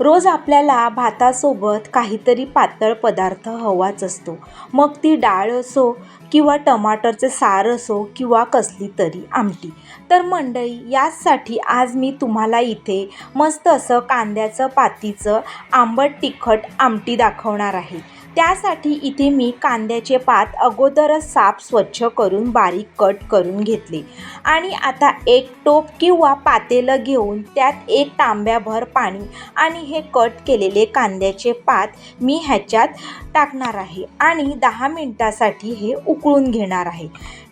रोज आपल्याला भातासोबत काहीतरी पातळ पदार्थ हवाच असतो. मग ती डाळ असो किंवा टमाटरचे सार असो किंवा कसली तरी आमटी. तर मंडळी याचसाठी आज मी तुम्हाला इथे मस्त असं कांद्याचं पातीचं आंबट तिखट आमटी दाखवणार आहे. त्यासाठी इथे मी कांद्याचे पात अगोदरच साफ स्वच्छ करून बारीक कट करून घेतले. आणि आता एक टोप किंवा पातेलं घेऊन त्यात एक तांब्याभर पाणी आणि हे कट केलेले कांद्याचे पात मी ह्याच्यात टाकणार आहे आणि दहा मिनटासाठी हे उकळून घेणार आहे.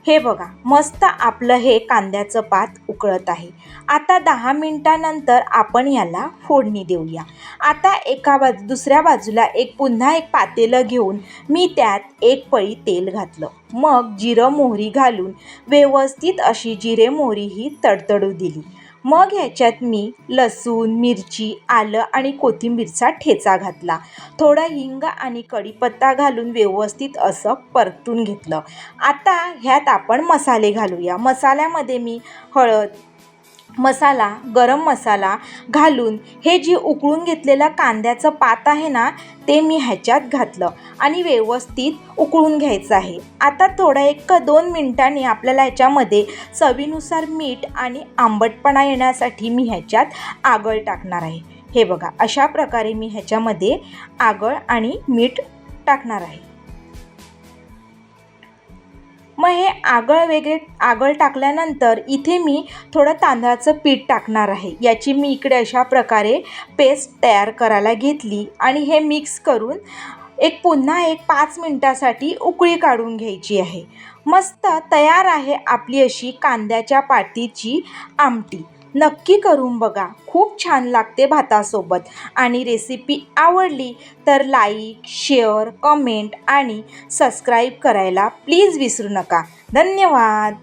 हे बघा मस्त आपलं हे कांद्याचं पात उकळत आहे. आता दहा मिनटानंतर आपण याला फोडणी देऊया. आता एका बाजू दुसऱ्या बाजूला एक पुन्हा एक पातेलं घेऊन मी त्यात एक पळी तेल घातलं. मग जिरं मोहरी घालून व्यवस्थित अशी जिरे मोहरी ही तडतडू दिली. मग ह्याच्यात मी लसूण मिरची आलं आणि कोथिंबीरचा ठेचा घातला. थोडा हिंग आणि कढीपत्ता घालून व्यवस्थित असं परतून घेतलं. आता ह्यात आपण मसाले घालूया. मसाल्यामध्ये मी हळद मसाला गरम मसाला घालून हे जी उकळून घेतलेलं कांद्याचं पात आहे ना ते मी ह्याच्यात घातलं आणि व्यवस्थित उकळून घ्यायचं आहे. आता थोडं एक दोन मिनटांनी आपल्याला ह्याच्यामध्ये चवीनुसार मीठ आणि आंबटपणा येण्यासाठी मी ह्याच्यात आगळ टाकणार आहे. हे बघा अशा प्रकारे मी ह्याच्यामध्ये आगळ आणि मीठ टाकणार आहे. मग हे आगळ वेगळे आगळ टाकल्यानंतर इथे मी थोडं तांदळाचं पीठ टाकणार आहे. याची मी इकडे अशा प्रकारे पेस्ट तयार करायला घेतली आणि हे मिक्स करून एक पुन्हा एक पाच मिनटासाठी उकळी काढून घ्यायची आहे. मस्त तयार आहे आपली अशी कांद्याच्या पातीची आमटी. नक्की करून बघा. खूप छान लागते भातासोबत. आणि रेसिपी आवडली तर लाईक शेअर कमेंट आणि सबस्क्राईब करायला प्लीज विसरू नका. धन्यवाद!